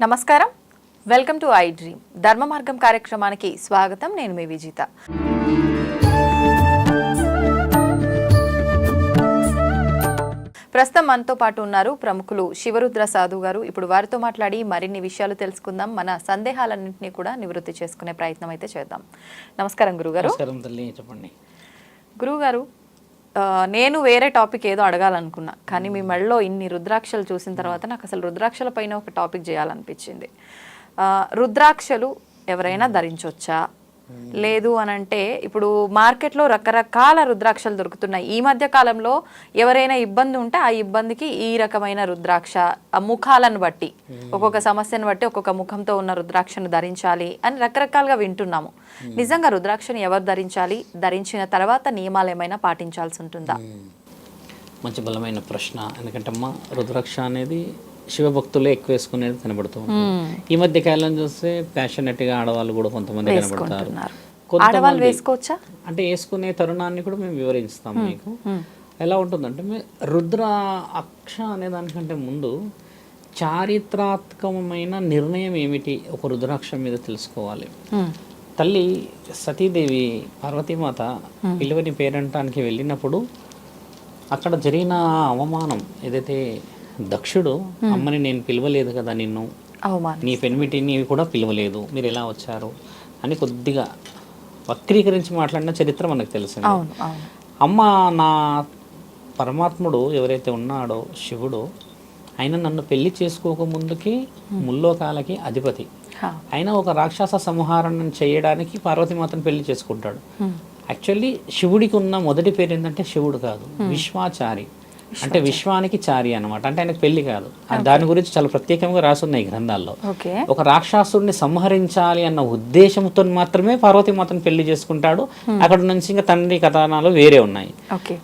నమస్కారం. Welcome to I dream ధర్మ మార్గం కార్యక్రమానికి స్వాగతం. నేను మీ విజిత. ప్రస్తుతం మనతో పాటు ఉన్నారు ప్రముఖులు శివరుద్ర సాధు గారు. ఇప్పుడు వారితో మాట్లాడి మరిన్ని విషయాలు తెలుసుకుందాం. మన సందేహాలన్నింటినీ కూడా నివృత్తి చేసుకునే ప్రయత్నం అయితే చేద్దాం. నమస్కారం గురుగారు. చెప్పండి. గురువుగారు ఆ, నేను వేరే టాపిక్ ఏదో అడగాలనుకున్నా. కానీ మీ మెడలో ఇన్ని రుద్రాక్షలు చూసిన తర్వాత నాకు అసలు రుద్రాక్షల పైన ఒక టాపిక్ చేయాలనిపించింది. రుద్రాక్షలు ఎవరైనా ధరించవచ్చా లేదు అని అంటే ఇప్పుడు మార్కెట్లో రకరకాల రుద్రాక్షలు దొరుకుతున్నాయి. ఈ మధ్య కాలంలో ఎవరైనా ఇబ్బంది ఉంటే ఆ ఇబ్బందికి ఈ రకమైన రుద్రాక్ష ముఖాలను బట్టి ఒక్కొక్క సమస్యను బట్టి ఒక్కొక్క ముఖంతో ఉన్న రుద్రాక్షను ధరించాలి అని రకరకాలుగా వింటున్నాము. నిజంగా రుద్రాక్షను ఎవరు ధరించాలి? ధరించిన తర్వాత నియమాలు ఏమైనా పాటించాల్సి ఉంటుందా? మంచి బలమైన ప్రశ్న. ఎందుకంటే అమ్మ రుద్రాక్ష అనేది శివభక్తులే ఎక్కువ వేసుకునేది కనబడుతుంది ఈ మధ్య కాలం చూస్తే passionate గా ఆడవాళ్ళు కూడా కొంతమంది కనబడతారు. ఆడవాళ్ళు వేసుకోవచ్చా? అంటే వేసుకునే తరుణాన్ని కూడా మేము వివరిస్తాం మీకు. ఎలా ఉంటుందంటే రుద్ర అక్ష అనే దానికంటే ముందు చారిత్రాత్మకమైన నిర్ణయం ఏమిటి ఒక రుద్రాక్ష మీద తెలుసుకోవాలి. తల్లి సతీదేవి పార్వతీమాత పిలువని పేరంటానికి వెళ్ళినప్పుడు అక్కడ జరిగిన అవమానం ఏదైతే దక్షుడు అమ్మని నేను పిలవలేదు కదా నిన్ను. నీ పెనిమిటిని కూడా పిలవలేదు. మీరు ఎలా వచ్చారు? అని కొద్దిగా వక్రీకరించి మాట్లాడిన చరిత్ర మనకు తెలిసింది. అమ్మ నా పరమాత్ముడు ఎవరైతే ఉన్నాడో శివుడు ఆయన నన్ను పెళ్ళి చేసుకోక ముందుకి ముల్లోకాలకి అధిపతి. ఆయన ఒక రాక్షస సంహారణం చేయడానికి పార్వతీమాతను పెళ్ళి చేసుకుంటాడు. యాక్చువల్లీ శివుడికి ఉన్న మొదటి పేరు ఏంటంటే శివుడు కాదు. విశ్వాచారి. అంటే విశ్వానికి చారి అన్నమాట. అంటే ఆయనకు పెళ్ళి కాదు. దాని గురించి చాలా ప్రత్యేకంగా రాసున్నాయి ఈ గ్రంథాల్లో. ఒక రాక్షసుడిని సంహరించాలి అన్న ఉద్దేశంతో మాత్రమే పార్వతీమాతను పెళ్ళి చేసుకుంటాడు. అక్కడ నుంచి ఇంకా తండ్రి కథనాలు వేరే ఉన్నాయి.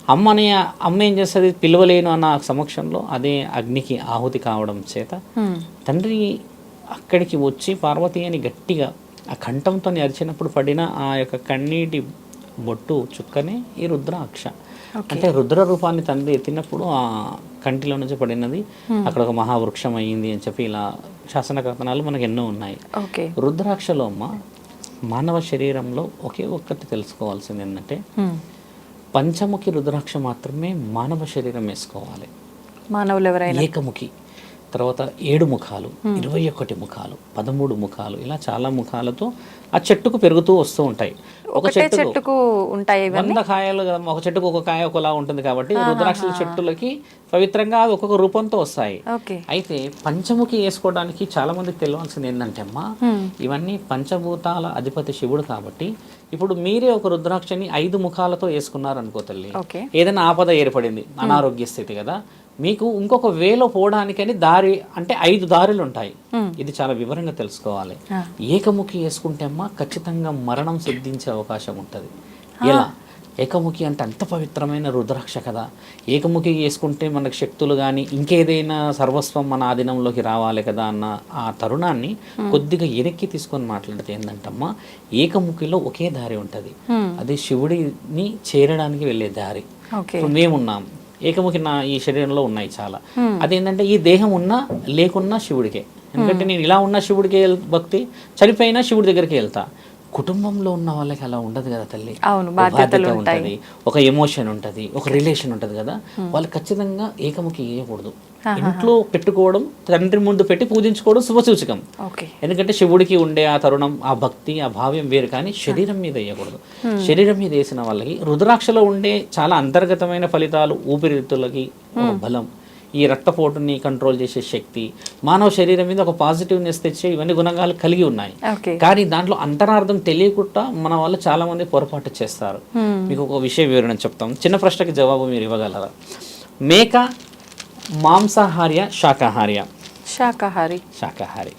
అమ్మని అమ్మ ఏం చేస్తుంది? పిలవలేను అన్న సమక్షంలో అదే అగ్నికి ఆహుతి కావడం చేత. తండ్రి అక్కడికి వచ్చి పార్వతి అని గట్టిగా ఆ కంఠంతో అరిచినప్పుడు పడిన ఆ యొక్క కన్నీటి బొట్టు చుక్కనే ఈ రుద్రాక్ష. అంటే రుద్ర రూపాన్ని తండ్రి ఎత్తినప్పుడు ఆ కంటిలో నుంచి పడినది అక్కడ ఒక మహావృక్షం అయ్యింది అని చెప్పి ఇలా శాసన కథనాలు మనకు ఎన్నో ఉన్నాయి. ఓకే. రుద్రాక్షలో అమ్మ మానవ శరీరంలో ఒకే ఒక్కటి తెలుసుకోవాల్సింది ఏంటంటే మ్మ్. పంచముఖి రుద్రాక్ష మాత్రమే మానవ శరీరం వేసుకోవాలి. మానవులు ఎవరైనా? ఏకముఖి. తర్వాత ఏడు ముఖాలు ఇరవై ఒకటి ముఖాలు పదమూడు ముఖాలు ఇలా చాలా ముఖాలతో ఆ చెట్టుకు పెరుగుతూ వస్తూ ఉంటాయి. ఒక చెట్టుకు ఉంటాయి వంద కాయలు కదా, ఒక చెట్టుకు ఒక కాయ ఒకలా ఉంటుంది కాబట్టి రుద్రాక్షల చెట్టులకి పవిత్రంగా అవి ఒక్కొక్క రూపంతో వస్తాయి. అయితే పంచముఖి వేసుకోవడానికి చాలా మందికి తెలియాల్సింది ఏంటంటే అమ్మా ఇవన్నీ పంచభూతాల అధిపతి శివుడు కాబట్టి ఇప్పుడు మీరే ఒక రుద్రాక్షని ఐదు ముఖాలతో వేసుకున్నారు అనుకో తల్లి ఏదైనా ఆపద ఏర్పడింది అనారోగ్య స్థితి కదా మీకు ఇంకొక వేలో పోవడానికని దారి అంటే ఐదు దారులు ఉంటాయి ఇది చాలా వివరంగా తెలుసుకోవాలి. ఏకముఖి వేసుకుంటే అమ్మా ఖచ్చితంగా మరణం సిద్ధించే అవకాశం ఉంటుంది. ఎలా? ఏకముఖి అంటే అంత పవిత్రమైన రుద్రాక్ష కదా. ఏకముఖి వేసుకుంటే మనకు శక్తులు కానీ ఇంకేదైనా సర్వస్వం మన ఆధీనంలోకి రావాలి కదా అన్న ఆ తరుణాన్ని కొద్దిగా ఎనక్కి తీసుకొని మాట్లాడితే ఏంటంటమ్మా ఏకముఖిలో ఒకే దారి ఉంటుంది. అది శివుడిని చేరడానికి వెళ్ళే దారి. మేమున్నాం. ఏకముఖి నా ఈ శరీరంలో ఉన్నాయి చాలా. అదేంటంటే ఈ దేహం ఉన్నా లేకున్నా శివుడికే. ఎందుకంటే నేను ఇలా ఉన్న శివుడికి భక్తి చనిపోయినా శివుడి దగ్గరికి వెళ్తా. కుటుంబంలో ఉన్న వాళ్ళకి అలా ఉండదు కదా తల్లి. అవును ఒక బాధ్యతలు బాధ్యత ఉంటాయి. ఉంటది ఒక ఎమోషన్ ఉంటది ఒక రిలేషన్ ఉంటది కదా. వాళ్ళు ఖచ్చితంగా ఏకముఖి వేయకూడదు ఇంట్లో పెట్టుకోవడం తండ్రి ముందు పెట్టి పూజించుకోవడం శుభసూచకం ఓకే. ఎందుకంటే శివుడికి ఉండే ఆ తరుణం ఆ భక్తి ఆ భావ్యం వేరు కానీ శరీరం మీద వేయకూడదు. శరీరం మీద వేసిన వాళ్ళకి రుద్రాక్షలో ఉండే చాలా అంతర్గతమైన ఫలితాలు ఊపిరితిత్తులకి బలం. ఈ రక్తపోటుని కంట్రోల్ చేసే శక్తి మానవ శరీరం మీద ఒక పాజిటివ్నెస్ తెచ్చే ఇవన్నీ గుణగాలు కలిగి ఉన్నాయి. కానీ దాంట్లో అంతరార్థం తెలియకుండా మన వాళ్ళు చాలా మంది పొరపాటు చేస్తారు. మీకు ఒక విషయ వివరణ చెప్తాం. చిన్న ప్రశ్నకి జవాబు మీరు ఇవ్వగలరా? మేక మాంసాహార్య శాకాహార్య? శాకాహారి. శాకాహారి.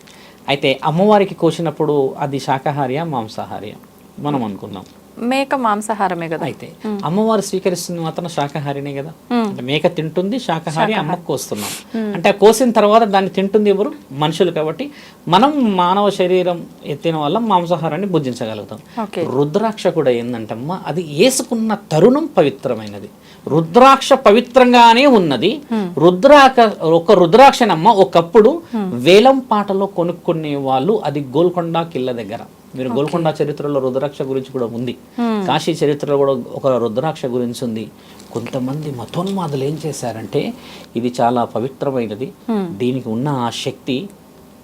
అయితే అమ్మవారికి కోసినప్పుడు అది శాకాహార్య మాంసాహార్య? మనం అనుకున్నాం మేక మాంసాహారమే కదా. అయితే అమ్మవారు స్వీకరిస్తుంది మాత్రం శాకాహారినే కదా. అంటే మేక తింటుంది శాకాహారి అమ్మకు కోస్తున్నాం అంటే ఆ కోసిన తర్వాత దాన్ని తింటుంది ఎవరు? మనుషులు కాబట్టి మనం మానవ శరీరం ఎత్తిన వల్ల మాంసాహారాన్ని భుజించగలుగుతాం. రుద్రాక్ష కూడా ఏంటంటమ్మా అది వేసుకున్న తరుణం పవిత్రమైనది. రుద్రాక్ష పవిత్రంగానే ఉన్నది. రుద్రాక ఒక రుద్రాక్షనమ్మ ఒకప్పుడు వేలం పాటలో కొనుక్కునే వాళ్ళు అది గోల్కొండ కిల్ల దగ్గర. మీరు గోల్కొండ చరిత్రలో రుద్రాక్ష గురించి కూడా ఉంది. కాశీ చరిత్రలో కూడా ఒక రుద్రాక్ష గురించి ఉంది. కొంతమంది మతోన్మాదులు ఏం చేశారంటే ఇది చాలా పవిత్రమైనది. దీనికి ఉన్న ఆ శక్తి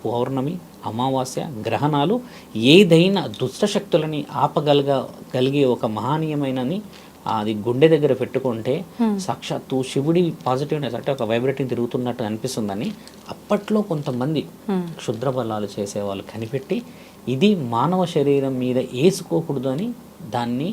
పౌర్ణమి అమావాస్య గ్రహణాలు ఏదైనా దుష్ట శక్తులని ఆపగలగ కలిగే ఒక మహనీయమైనని అది గుండె దగ్గర పెట్టుకుంటే సాక్షాత్తు శివుడి పాజిటివ్నెస్ అంటే ఒక వైబ్రేటింగ్ తిరుగుతున్నట్టు అనిపిస్తుందని అప్పట్లో కొంతమంది క్షుద్ర బలాలు చేసేవాళ్ళు కనిపెట్టి ఇది మానవ శరీరం మీద వేసుకోకూడదు అని దాన్ని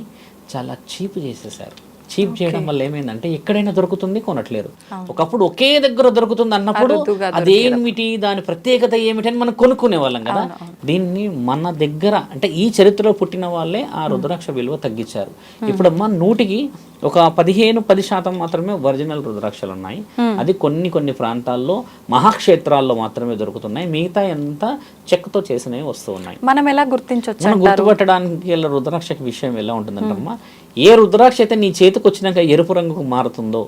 చాలా చీప్ చేసేసారు చీప్ చేయడం వల్ల ఏమైందంటే ఎక్కడైనా దొరుకుతుంది కొనట్లేరు ఒకప్పుడు ఒకే దగ్గర దొరుకుతుంది అన్నప్పుడు అదేమిటి దాని ప్రత్యేకత ఏమిటి అని మనం కొనుక్కునే వాళ్ళం కదా దీన్ని మన దగ్గర అంటే ఈ చరిత్రలో పుట్టిన వాళ్ళే ఆ రుద్రాక్ష విలువ తగ్గించారు. ఇప్పుడమ్మా నూటికి ఒక పదిహేను పది శాతం మాత్రమే ఒరిజినల్ రుద్రాక్షలు ఉన్నాయి అది కొన్ని కొన్ని ప్రాంతాల్లో మహాక్షేత్రాల్లో మాత్రమే దొరుకుతున్నాయి. మిగతా ఎంత చెక్కతో చేసినవి వస్తూ ఉన్నాయి. మనం ఎలా గుర్తించవచ్చు మనం గుర్తుపట్టడానికి గల రుద్రాక్షకి విషయం ఎలా ఉంటుందంటమ్మా ఏ రుద్రాక్ష అయితే నీ చేతికి వచ్చినాక ఎరుపు రంగుకు మారుతుందో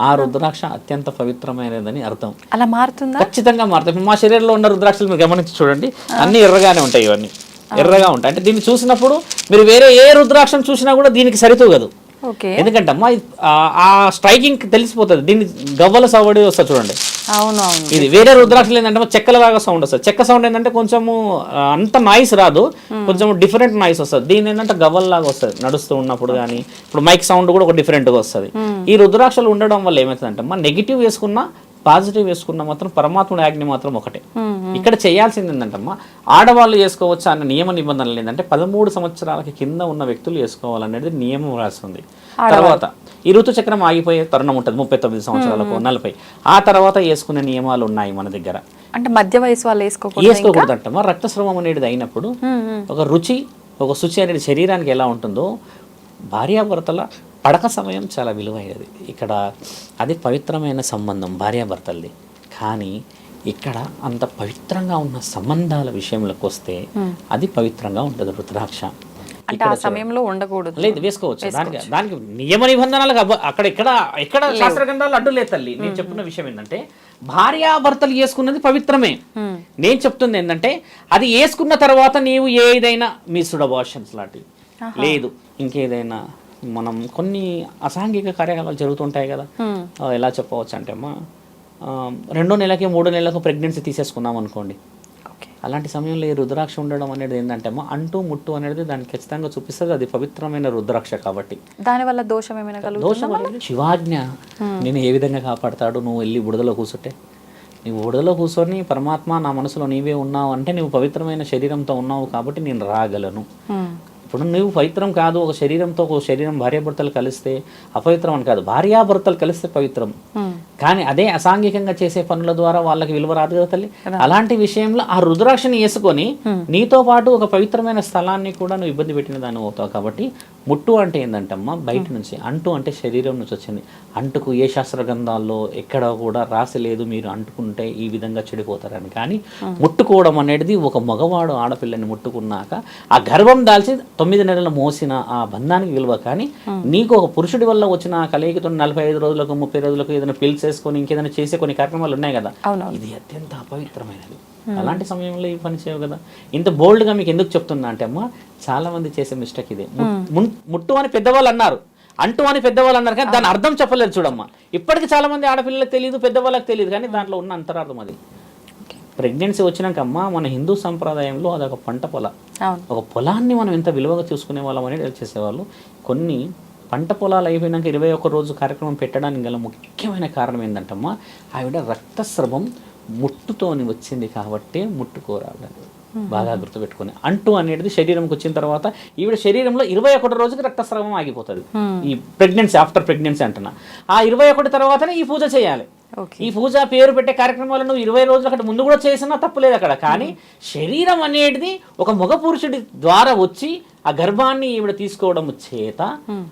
ఆ రుద్రాక్ష అత్యంత పవిత్రమైనదని అర్థం. అలా మారుతుందా? ఖచ్చితంగా ఇప్పుడు మా శరీరంలో ఉన్న రుద్రాక్షలు మీరు గమనించి చూడండి. అన్ని ఎర్రగానే ఉంటాయి ఇవన్నీ. ఎర్రగా ఉంటాయి. అంటే దీన్ని చూసినప్పుడు మీరు వేరే ఏ రుద్రాక్షను చూసినా కూడా దీనికి సరితూగదు. ఎందుకంటే అమ్మా ఆ- స్ట్రైకింగ్ తెలిసిపోతుంది. దీన్ని గవ్వల సవడి వస్తుంది చూడండి. అవును అవును. ఇది వేరే రుద్రాక్షలు ఏంటంటే చెక్కల లాగా సౌండ్ వస్తుంది. చెక్క సౌండ్ ఏంటంటే కొంచెము అంత నాయిస్ రాదు. కొంచెం డిఫరెంట్ నాయిస్ వస్తుంది. దీని ఏంటంటే గవ్వల లాగా వస్తుంది. నడుస్తూ ఉన్నప్పుడు కానీ ఇప్పుడు మైక్ సౌండ్ కూడా ఒక డిఫరెంట్గా వస్తుంది. ఈ రుద్రాక్షలు ఉండడం వల్ల ఏమవుతుందంటే మా నెగిటివ్ వేసుకున్నా పాజిటివ్ వేసుకున్న మాత్రం పరమాత్ముడి ఆజ్ఞ మాత్రం ఒకటే. ఇక్కడ చేయాల్సింది ఏంటంటమ్మా ఆడవాళ్ళు చేసుకోవచ్చా అన్న నియమ నిబంధనలు ఏంటంటే పదమూడు సంవత్సరాలకి కింద ఉన్న వ్యక్తులు చేసుకోవాలనేది నియమం రాస్తుంది తర్వాత ఈ ఋతు చక్రం ఆగిపోయే తరుణం ఉంటుంది ముప్పై తొమ్మిది సంవత్సరాలకు నలభై. ఆ తర్వాత వేసుకునే నియమాలు ఉన్నాయి మన దగ్గర. అంటే మధ్య వయసు వాళ్ళు వేసుకోకూడదు వేసుకోకూడదంట రక్తస్రావం అనేది అయినప్పుడు ఒక రుచి ఒక శుచి అనేది శరీరానికి ఎలా ఉంటుందో భార్యాభర్తల పడక సమయం చాలా విలువైనది. ఇక్కడ అది పవిత్రమైన సంబంధం భార్యాభర్తలది. కానీ ఇక్కడ అంత పవిత్రంగా ఉన్న సంబంధాల విషయంలోకి వస్తే అది పవిత్రంగా ఉంటుంది రుద్రాక్ష. అంటే ఆ సమయంలో ఉండకూడదు. లేదు వేసుకోవచ్చు. దానికి దానికి నియమ నిబంధనలకు అబ్బ- అక్కడ ఎక్కడ ఎక్కడ శాస్త్ర గ్రంథాలు అడ్డు లేదు తల్లి. నేను చెప్తున్న విషయం ఏంటంటే భార్యాభర్తలు వేసుకున్నది పవిత్రమే. నేను చెప్తుంది ఏంటంటే అది వేసుకున్న తర్వాత నీవు ఏదైనా మిస్డ్ అబార్షన్స్ లాంటివి. లేదు ఇంకేదైనా మనం కొన్ని అసాంఘిక కార్యకలాపాలు జరుగుతుంటాయి కదా. ఎలా చెప్పవచ్చు అంటే అమ్మా రెండో నెలకి మూడో నెలలకు ప్రెగ్నెన్సీ తీసేసుకున్నాం అనుకోండి. అలాంటి సమయంలో ఈ రుద్రాక్ష ఉండడం అనేది ఏంటంటే అమ్మా అంటూ ముట్టు అనేది దాన్ని ఖచ్చితంగా చూపిస్తుంది. అది పవిత్రమైన రుద్రాక్ష కాబట్టి. దాని వల్ల దోషం ఏమైనా దోషం శివాజ్ఞ నేను ఏ విధంగా కాపాడతాడు? నువ్వు వెళ్ళి బుడదలో కూర్చుంటే. నువ్వు బుడదలో కూర్చొని పరమాత్మ నా మనసులో నీవే ఉన్నావు అంటే నువ్వు పవిత్రమైన శరీరంతో ఉన్నావు కాబట్టి నేను రాగలను. ఇప్పుడు నువ్వు పవిత్రం కాదు ఒక శరీరంతో ఒక శరీరం భార్యాభర్తలు కలిస్తే అపవిత్రం అని కాదు భార్యాభర్తలు కలిస్తే పవిత్రం. కానీ అదే అసాంఘికంగా చేసే పనుల ద్వారా వాళ్ళకి విలువ రాదు కదా తల్లి. అలాంటి విషయంలో ఆ రుద్రాక్షని వేసుకొని నీతో పాటు ఒక పవిత్రమైన స్థలాన్ని కూడా నువ్వు ఇబ్బంది పెట్టిన దాన్ని అవుతావు కాబట్టి ముట్టు అంటే ఏంటంటమ్మా బయట నుంచి అంటు అంటే శరీరం నుంచి వచ్చింది. అంటుకు ఏ శాస్త్ర గ్రంథాల్లో ఎక్కడ కూడా రాసి లేదు మీరు అంటుకుంటే ఈ విధంగా చెడిపోతారని. కానీ ముట్టుకోవడం అనేది ఒక మగవాడు ఆడపిల్లని ముట్టుకున్నాక ఆ గర్భం దాల్చి తొమ్మిది నెలలు మోసిన ఆ బంధానికి విలువ. కానీ నీకు ఒక పురుషుడి వల్ల వచ్చిన ఆ కలయికతో నలభై ఐదు రోజులకు ముప్పై రోజులకు ఏదైనా పిల్స్ వేసుకొని ఇంకేదైనా చేసే కొన్ని కార్యక్రమాలు ఉన్నాయి కదా. ఇది అత్యంత అపవిత్రమైనది. అలాంటి సమయంలో ఈ పని చేయవు కదా. ఇంత bold గా మీకు ఎందుకు చెప్తున్నా అంటే అమ్మ చాలా మంది చేసే మిస్టేక్ ఇదే. ముట్టు అని పెద్దవాళ్ళు అన్నారు. అంటూ అని పెద్దవాళ్ళు అన్నారు కానీ దాని అర్థం చెప్పలేదు చూడమ్మా. ఇప్పటికి చాలా మంది ఆడపిల్లలకు తెలియదు పెద్దవాళ్ళకి తెలియదు కానీ దాంట్లో ఉన్న అంతరార్థం అది. ప్రెగ్నెన్సీ వచ్చినాక అమ్మ మన హిందూ సంప్రదాయంలో అదొక పంట పొల. ఒక పొలాన్ని మనం ఎంత విలువగా చూసుకునే వాళ్ళం అనేది చేసేవాళ్ళు. కొన్ని పంట పొలాలు అయిపోయినాక ఇరవై ఒక్క రోజు కార్యక్రమం పెట్టడానికి గల ముఖ్యమైన కారణం ఏంటంటమ్మా ఆవిడ రక్తస్రవం ముట్టుతోని వచ్చింది కాబట్టి ముట్టుకోరాలని బాగా గుర్తుపెట్టుకొని. అంటూ అనేది శరీరంకి వచ్చిన తర్వాత ఈవిడ శరీరంలో ఇరవై ఒకటి రోజుకి రక్తస్రావం ఆగిపోతుంది. ఈ ప్రెగ్నెన్సీ ఆఫ్టర్ ప్రెగ్నెన్సీ అంటున్నా. ఆ ఇరవై ఒకటి తర్వాతనే ఈ పూజ చేయాలి. ఈ పూజ పేరు పెట్టే కార్యక్రమాలు నువ్వు ఇరవై రోజుల కంటే ముందు కూడా చేసినా తప్పులేదు అక్కడ. కానీ శరీరం అనేది ఒక మగ పురుషుడి ద్వారా వచ్చి ఆ గర్భాన్ని ఈవిడ తీసుకోవడం చేత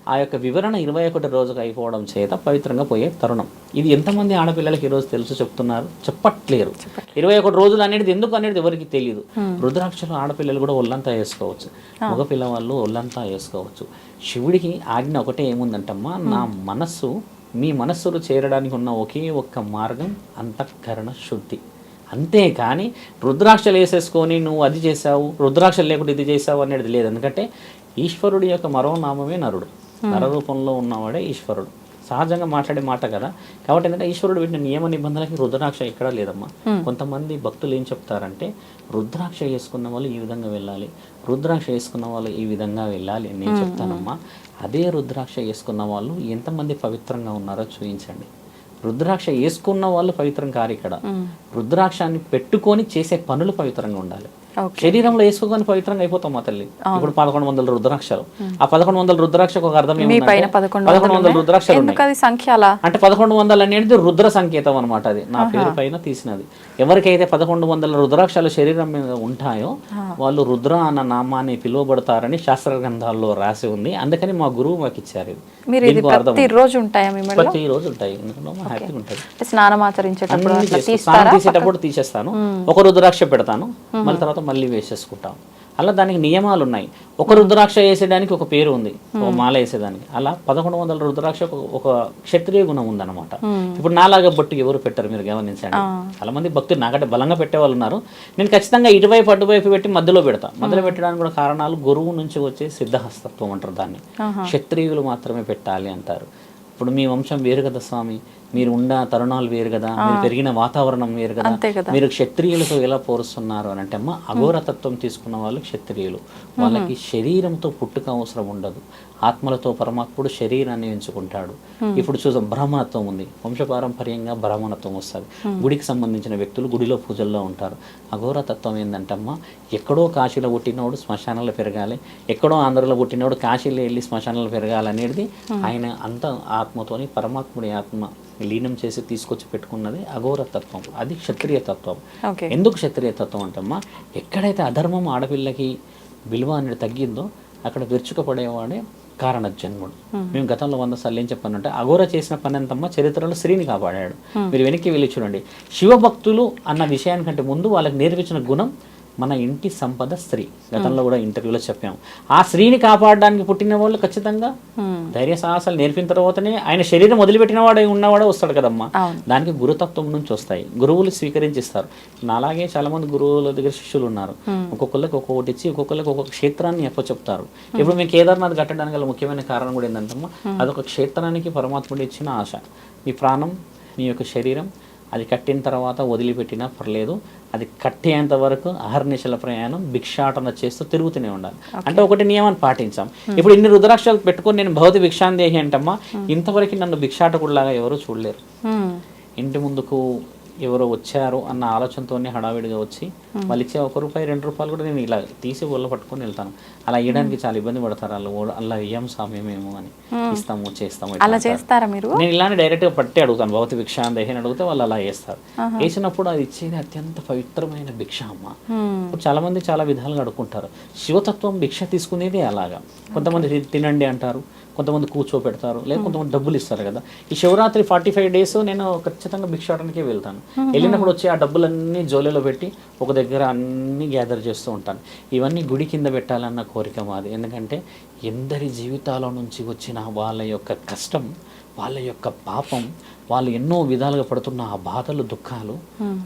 ఆ యొక్క వివరణ ఇరవై ఒకటి రోజుకు అయిపోవడం చేత పవిత్రంగా పోయే తరుణం. ఇది ఎంతమంది ఆడపిల్లలకి ఈరోజు తెలుసు చెప్తున్నారు? చెప్పట్లేరు. ఇరవై ఒకటి రోజులు అనేది ఎందుకు అనేది ఎవరికి తెలియదు రుద్రాక్షలు ఆడపిల్లలు కూడా ఒళ్ళంతా వేసుకోవచ్చు. మగ పిల్లవాళ్ళు ఒళ్ళంతా వేసుకోవచ్చు. శివుడికి ఆజ్ఞ ఒకటే ఏముందంటమ్మా? నా మనస్సు మీ మనస్సులు చేరడానికి ఉన్న ఒకే ఒక్క మార్గం అంతఃకరణ శుద్ధి. అంతేకాని రుద్రాక్షలు వేసేసుకొని నువ్వు అది చేసావు రుద్రాక్షలు లేకుండా ఇది చేసావు అనేది లేదు. ఎందుకంటే ఈశ్వరుడి యొక్క మరో నామమే నరుడు. నర రూపంలో ఉన్నవాడే ఈశ్వరుడు. సహజంగా మాట్లాడే మాట కదా. కాబట్టి ఏంటంటే ఈశ్వరుడు పెట్టిన నియమ నిబంధనలకి రుద్రాక్ష ఎక్కడా లేదమ్మా. కొంతమంది భక్తులు ఏం చెప్తారంటే రుద్రాక్ష వేసుకున్న వాళ్ళు ఈ విధంగా వెళ్ళాలి. రుద్రాక్ష వేసుకున్న వాళ్ళు ఈ విధంగా వెళ్ళాలి అని నేను చెప్తానమ్మా. అదే రుద్రాక్ష వేసుకున్న వాళ్ళు ఎంతమంది పవిత్రంగా ఉన్నారో చూపించండి. రుద్రాక్ష వేసుకున్న వాళ్ళు పవిత్రం కారు ఇక్కడ. రుద్రాక్షాన్ని పెట్టుకొని చేసే పనులు పవిత్రంగా ఉండాలి. శరీరంలో వేసుకోగానే పవిత్రంగా అయిపోతాం మా తల్లి. ఇప్పుడు పదకొండు వందల రుద్రాక్షలు. ఆ పదకొండు వందల రుద్రాక్షకు ఒక అర్థం పదకొండు వందల రుద్రాక్షలు అంటే పదకొండు వందలు అనేది రుద్ర సంకేతం అనమాట అది. నా పేరు పైన తీసినది. ఎవరికైతే పదకొండు వందల రుద్రాక్షాలు శరీరం మీద ఉంటాయో వాళ్ళు రుద్ర అన్న నామాన్ని పిలువబడతారని శాస్త్ర గ్రంథాల్లో రాసి ఉంది. అందుకని మా గురువు మాకు ఇచ్చారు ఇది. ఉంటాయా ఉంటాయి. హ్యాపీగా స్నానం ఆచరించేటప్పుడు తీసేటప్పుడు తీసేస్తాను. ఒక రుద్రాక్ష పెడతాను. మళ్ళీ తర్వాత మళ్ళీ వేసేసుకుంటాం. అలా దానికి నియమాలు ఉన్నాయి ఒక రుద్రాక్ష వేసేదానికి ఒక పేరు ఉంది. ఒక మాల వేసేదానికి. అలా పదకొండు వందల రుద్రాక్ష ఒక- క్షత్రియ గుణం ఉందన్నమాట. ఇప్పుడు నాలాగా బొట్టు ఎవరు పెట్టరు మీరు గమనించండి. చాలా మంది భక్తులు నాకంటే బలంగా పెట్టే వాళ్ళు ఉన్నారు. నేను ఖచ్చితంగా ఇటువైపు అటువైపు పెట్టి మధ్యలో పెడతా. మధ్యలో పెట్టడానికి కూడా కారణాలు గురువు నుంచి వచ్చే సిద్ధహస్తత్వం అంటారు దాన్ని. క్షత్రియులు మాత్రమే పెట్టాలి అంటారు. ఇప్పుడు మీ వంశం వేరు కదా స్వామి. మీరు ఉన్న తరుణాలు వేరు కదా మీరు పెరిగిన వాతావరణం వేరు కదా మీరు క్షత్రియులతో ఎలా పోరుస్తున్నారు అని అంటే అమ్మ అఘోరతత్వం తీసుకున్న వాళ్ళు క్షత్రియులు. వాళ్ళకి శరీరంతో పుట్టుక అవసరం ఉండదు. ఆత్మలతో పరమాత్ముడు శరీరాన్ని ఎంచుకుంటాడు. ఇప్పుడు చూసాం బ్రాహ్మణత్వం ఉంది. వంశపారంపర్యంగా బ్రాహ్మణత్వం వస్తుంది. గుడికి సంబంధించిన వ్యక్తులు గుడిలో పూజల్లో ఉంటారు. అఘోరతత్వం ఏంటంటమ్మా ఎక్కడో కాశీలో పుట్టినోడు శ్మశానంలో పెరగాలి ఎక్కడో ఆంధ్రలో పుట్టినోడు కాశీలో వెళ్ళి శ్మశానంలో పెరగాలి అనేది ఆయన అంత ఆత్మతోని పరమాత్ముడి ఆత్మ లీనం చేసి తీసుకొచ్చి పెట్టుకున్నది అఘోరతత్వం అది క్షత్రియ తత్వం ఎందుకు క్షత్రియ తత్వం అంటమ్మా ఎక్కడైతే అధర్మం ఆడపిల్లకి విలువ అనేది తగ్గిందో అక్కడ విరుచుకపడేవాడే కారణ జన్ముడు. మేము గతంలో వంద సార్లు ఏం చెప్పానంటే అఘోర చేసిన పని అంతమ్మా చరిత్రలో స్త్రీని కాపాడాడు. మీరు వెనక్కి వెళ్ళి చూడండి. శివభక్తులు అన్న విషయానికంటే ముందు వాళ్ళకి నేర్పించిన గుణం మన ఇంటి సంపద స్త్రీ. గతంలో కూడా ఇంటర్వ్యూలో చెప్పాం ఆ స్త్రీని కాపాడడానికి పుట్టిన వాళ్ళు ఖచ్చితంగా ధైర్య సాహసాలు నేర్పిన తర్వాతనే ఆయన శరీరం వదిలిపెట్టిన వాడే ఉన్నవాడే వస్తాడు కదమ్మా. దానికి గురుతత్వం నుంచి వస్తాయి. గురువులు స్వీకరించిస్తారు. నాలాగే చాలా మంది గురువుల దగ్గర శిష్యులు ఉన్నారు. ఒక్కొక్కరికి ఒక్కొక్కటి ఇచ్చి ఒక్కొక్కరికి ఒక్కొక్క క్షేత్రాన్ని ఎప్ప చెప్తారు. ఇప్పుడు మేము కేదార్నాథ్ కట్టడానికి గల ముఖ్యమైన కారణం కూడా ఏంటంటే అదొక క్షేత్రానికి పరమాత్ముడు ఇచ్చిన ఆశ. మీ ప్రాణం మీ యొక్క శరీరం అది కట్టిన తర్వాత వదిలిపెట్టినా పర్లేదు. అది కట్టేంత వరకు అహర్నిశల ప్రయాణం భిక్షాటన చేస్తూ తిరుగుతూనే ఉండాలి. అంటే ఒకటి నియమాన్ని పాటించాం. ఇప్పుడు ఇన్ని రుద్రాక్షలు పెట్టుకొని నేను భౌతి భిక్షాందేహి అంటమ్మా ఇంతవరకు నన్ను భిక్షాటకుడిలాగా ఎవరు చూడలేరు. ఇంటి ముందుకు ఎవరో వచ్చారు అన్న ఆలోచనతోనే హడావిడిగా వచ్చి వాళ్ళు ఇచ్చే ఒక రూపాయి రెండు రూపాయలు కూడా నేను ఇలా తీసి ఒళ్ళ పట్టుకొని వెళ్తాను. అలా ఇవ్వడానికి చాలా ఇబ్బంది పడతారు. వాళ్ళు "ఓ- అలా ఇయ్యం స్వామి మేము అని. ఇస్తాము చేస్తాము అలా. చేస్తారా మీరు? నేను ఇలానే డైరెక్ట్గా పట్టి అడుగుతాను. భౌతి భిక్ష అని అడిగితే వాళ్ళు అలా వేస్తారు వేసినప్పుడు అది ఇచ్చేది అత్యంత పవిత్రమైన భిక్ష అమ్మ. మ్మ్. ఇప్పుడు చాలా మంది చాలా విధాలుగా అడుక్కుంటారు శివతత్వం భిక్ష తీసుకునేది అలాగా. కొంతమంది తినండి అంటారు. కొంతమంది కూర్చోపెడతారు. లేదా కొంతమంది డబ్బులు ఇస్తారు కదా. ఈ శివరాత్రి ఫార్టీ ఫైవ్ డేస్ నేను ఖచ్చితంగా భిక్షాటనకే వెళ్తాను. వెళ్ళినప్పుడు వచ్చి ఆ డబ్బులన్నీ జోలెలో పెట్టి ఒక దగ్గర అన్ని గ్యాదర్ చేస్తూ ఉంటాను. ఇవన్నీ గుడి కింద పెట్టాలన్న కోరిక మాది. ఎందుకంటే ఎందరి జీవితాల నుంచి వచ్చిన వాళ్ళ యొక్క కష్టం వాళ్ళ యొక్క పాపం వాళ్ళు ఎన్నో విధాలుగా పడుతున్న ఆ బాధలు దుఃఖాలు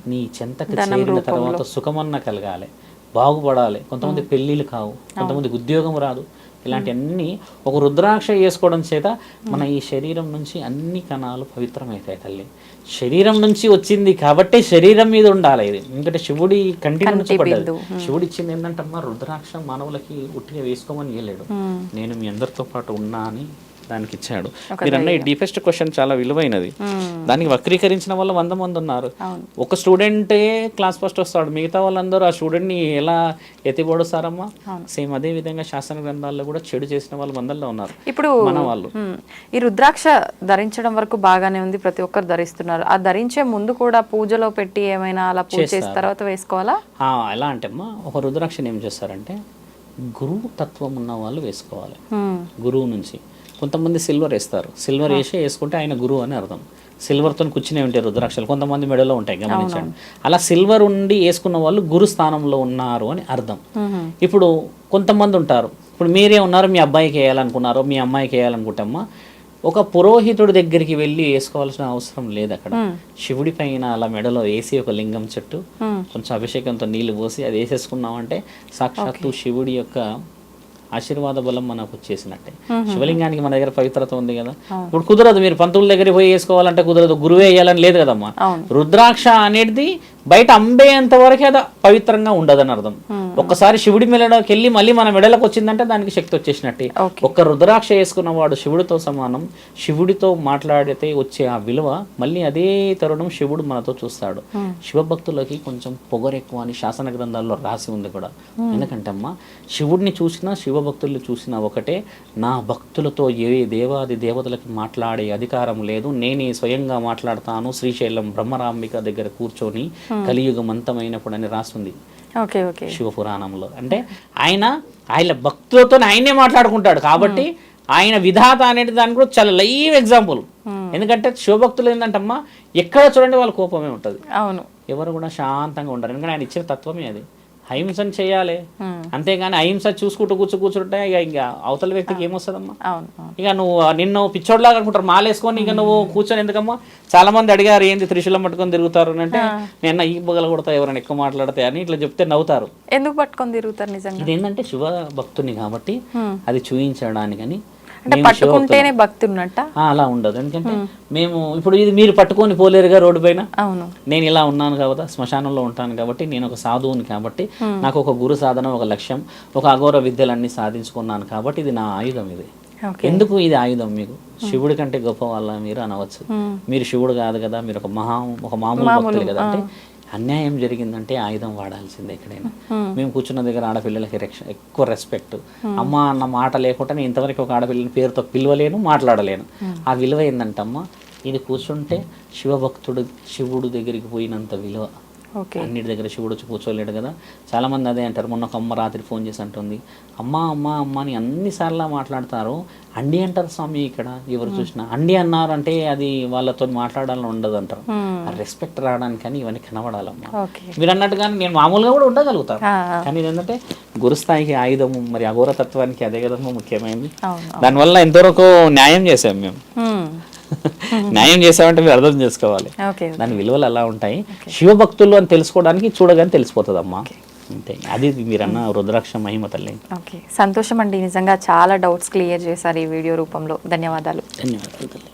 నీ చెంతకు చేరిన తర్వాత సుఖమన్న కలగాలి. బాగుపడాలి. కొంతమంది పెళ్ళిళ్ళు కావు. కొంతమందికి ఉద్యోగం రాదు. ఇలాంటివన్నీ ఒక రుద్రాక్ష వేసుకోవడం చేత మన ఈ శరీరం నుంచి అన్ని కణాలు పవిత్రమవుతాయి తల్లి. శరీరం నుంచి వచ్చింది కాబట్టే శరీరం మీద ఉండాలి ఇది. ఎందుకంటే శివుడి కంటి నుంచి పడ్డది. శివుడు ఇచ్చింది ఏంటంటే అమ్మా రుద్రాక్ష మానవులకి ఉట్టిగా వేసుకోమని ఇవ్వలేడు నేను మీ అందరితో పాటు ఉన్నా అని దానికి ఇచ్చాడు మీరు అన్న ఈ డీపెస్ట్ క్వశ్చన్ చాలా విలువైనది. దానికి వక్రీకరించిన వల్ల వంద మంది ఉన్నారు. ఒక స్టూడెంటే క్లాస్ ఫస్ట్ వస్తాడు. మిగతా వాళ్ళందరూ ఆ స్టూడెంట్ని ఎలా ఎత్తిపొడుస్తారమ్మా సేమ్ అదే విధంగా శాసన గ్రంథాల్లో కూడా చెడు చేసిన వాళ్ళు వందల్లో ఉన్నారు. ఇప్పుడు మన వాళ్ళు. ఈ రుద్రాక్ష ధరించడం వరకు బాగానే ఉంది. ప్రతి ఒక్కరు ధరిస్తున్నారు. ఆ ధరించే ముందు కూడా పూజలో పెట్టి ఏమైనా అలా పూజ చేసిన తర్వాత వేసుకోవాలా? ఎలా అంటే అమ్మా ఒక రుద్రాక్షని ఏం చేస్తారంటే గురువు తత్వం ఉన్న వాళ్ళు వేసుకోవాలి. గురువు నుంచి. కొంతమంది సిల్వర్ వేస్తారు. సిల్వర్ వేసి వేసుకుంటే ఆయన గురువు అని అర్థం. సిల్వర్తో కూర్చునే ఉంటాయి రుద్రాక్షలు. కొంతమంది మెడలో ఉంటాయి గమనించండి. అలా సిల్వర్ ఉండి వేసుకున్న వాళ్ళు గురు స్థానంలో ఉన్నారు అని అర్థం. ఇప్పుడు కొంతమంది ఉంటారు. ఇప్పుడు మీరే ఉన్నారు మీ అబ్బాయికి వేయాలనుకున్నారో మీ అమ్మాయికి వేయాలనుకుంటామా? ఒక పురోహితుడి దగ్గరికి వెళ్ళి వేసుకోవాల్సిన అవసరం లేదు అక్కడ. శివుడి పైన అలా మెడలో వేసి ఒక లింగం చెట్టు. కొంచెం అభిషేకంతో నీళ్ళు పోసి అది వేసేసుకున్నామంటే సాక్షాత్తు శివుడి యొక్క ఆశీర్వాద బలం మనకు వచ్చేసినట్టే శివలింగానికి మన దగ్గర పవిత్రత ఉంది కదా? ఇప్పుడు కుదరదు మీరు పంతుల దగ్గరికి పోయి వేసుకోవాలంటే కుదరదు గురువే వేయాలని లేదు కదమ్మా. రుద్రాక్ష అనేది బయట అంబేంత వరకే అది పవిత్రంగా ఉండదని అర్థం. ఒక్కసారి శివుడి మెడలోకి వెళ్ళి మళ్ళీ మన మెడలకు వచ్చిందంటే దానికి శక్తి వచ్చేసినట్టే. ఒక్క రుద్రాక్ష వేసుకున్నవాడు శివుడితో సమానం. శివుడితో మాట్లాడితే వచ్చే ఆ విలువ మళ్ళీ అదే తరుణం శివుడు మనతో చూస్తాడు. శివభక్తులకి కొంచెం పొగరు ఎక్కువ అని శాసన గ్రంథాల్లో రాసి ఉంది కూడా. ఎందుకంటే అమ్మా శివుడిని చూసినా శివభక్తుల్ని చూసినా ఒకటే నా భక్తులతో ఏ దేవాది దేవతలకి మాట్లాడే అధికారం లేదు. నేనే స్వయంగా మాట్లాడతాను. శ్రీశైలం బ్రహ్మరాంబిక దగ్గర కూర్చొని కలియుగం అంతమైనప్పుడు అని రాస్తుంది ఓకే ఓకే. శివపురాణంలో. అంటే ఆయన ఆయన భక్తులతో ఆయనే మాట్లాడుకుంటాడు కాబట్టి ఆయన విధాత అనేది దానికి కూడా చాలా లైవ్ ఎగ్జాంపుల్. ఎందుకంటే శివభక్తులు ఏంటంటమ్మా ఎక్కడ చూడండి వాళ్ళ కోపమే ఉంటుంది. అవును. ఎవరు కూడా శాంతంగా ఉండరు. ఎందుకంటే ఆయన ఇచ్చిన తత్వమే అది. అహింసను చేయాలి. అంతేగాని అహింస చూసుకుంటూ కూర్చో కూర్చుంటే ఇక ఇంకా అవతల వ్యక్తికి ఏమొస్తుందమ్మా? ఇక నువ్వు నిన్ను పిచ్చోడ్లాగా అనుకుంటారు. మాలేసుకొని ఇక నువ్వు కూర్చొని ఎందుకమ్మా? చాలా మంది అడిగారు ఏంది త్రిశూలం పట్టుకొని తిరుగుతారు? అని అంటే నేను ఈ బొగలు కొడతా ఎవరైనా ఎక్కువ మాట్లాడితే అని ఇట్లా చెప్తే నవ్వుతారు. ఎందుకు పట్టుకొని తిరుగుతారు నిజంగా? ఇదేంటంటే శివ భక్తుని కాబట్టి. అది చూపించడానికని అంటే పట్టుకుంటేనే భక్తి ఉన్నట్ట? అలా ఉండదు. ఎందుకంటే మేము ఇప్పుడు ఇది మీరు పట్టుకొని పోలేరుగా రోడ్డు పైన? అవును. నేను ఇలా ఉన్నాను కాబట్టి శ్మశానంలో ఉంటాను కాబట్టి నేను ఒక సాధువుని కాబట్టి నాకు ఒక గురు సాధన ఒక లక్ష్యం ఒక అఘోర విద్యలన్నీ సాధించుకున్నాను కాబట్టి ఇది నా ఆయుధం ఇది. ఎందుకు ఇది ఆయుధం మీకు? శివుడి కంటే గొప్ప వాళ్ళ మీరు అనవచ్చు. మీరు శివుడు కాదు కదా మీరు ఒక మహా ఒక మామూలు భక్తులు కదా అంటే అన్యాయం జరిగిందంటే ఆయుధం వాడాల్సిందే ఎక్కడైనా. మేము కూర్చున్న దగ్గర ఆడపిల్లలకి రక్ష ఎక్కువ రెస్పెక్ట్ అమ్మ అన్న మాట లేకుండా నేను ఇంతవరకు ఒక ఆడపిల్లని పేరుతో పిలవలేను మాట్లాడలేను. ఆ. విలువ ఏంటంటమ్మా ఇది కూర్చుంటే శివభక్తుడు శివుడు దగ్గరికి పోయినంత విలువ. అన్నిటి దగ్గర శివుడు వచ్చి కూర్చోలేడు కదా. చాలా మంది అదే అంటారు మొన్న ఒక అమ్మ రాత్రి ఫోన్ చేసి అంటుంది అమ్మ అమ్మ అమ్మ అని అన్నిసార్లు మాట్లాడతారు. అండి అంటారు స్వామి ఇక్కడ ఎవరు చూసినా. అండి అన్నారు అంటే అది వాళ్ళతో మాట్లాడాలని ఉండదు అంటారు. రెస్పెక్ట్ రావడానికి కానీ ఇవన్నీ కనబడాలమ్మా. మీరు అన్నట్టుగానే నేను మామూలుగా కూడా ఉండగలుగుతాను. కానీ ఏంటంటే గురుస్థాయికి ఆయుధము మరి అఘోరతత్వానికి అదే కదమ్మా ముఖ్యమైనది. దానివల్ల ఎంతవరకు న్యాయం చేసాం మ్మ్. న్యాయం చేసామంటే మీరు అర్థం చేసుకోవాలి. ఓకే దాని విలువలు అలా ఉంటాయి. శివభక్తులు అని తెలుసుకోవడానికి చూడగానే తెలిసిపోతుంది అమ్మా అంతే. అది మీరన్న రుద్రాక్ష మహిమ తల్లి. ఓకే. సంతోషం అండి. నిజంగా చాలా డౌట్స్ క్లియర్ చేశారు ఈ వీడియో రూపంలో. ధన్యవాదాలు. ధన్యవాదాలు తల్లి.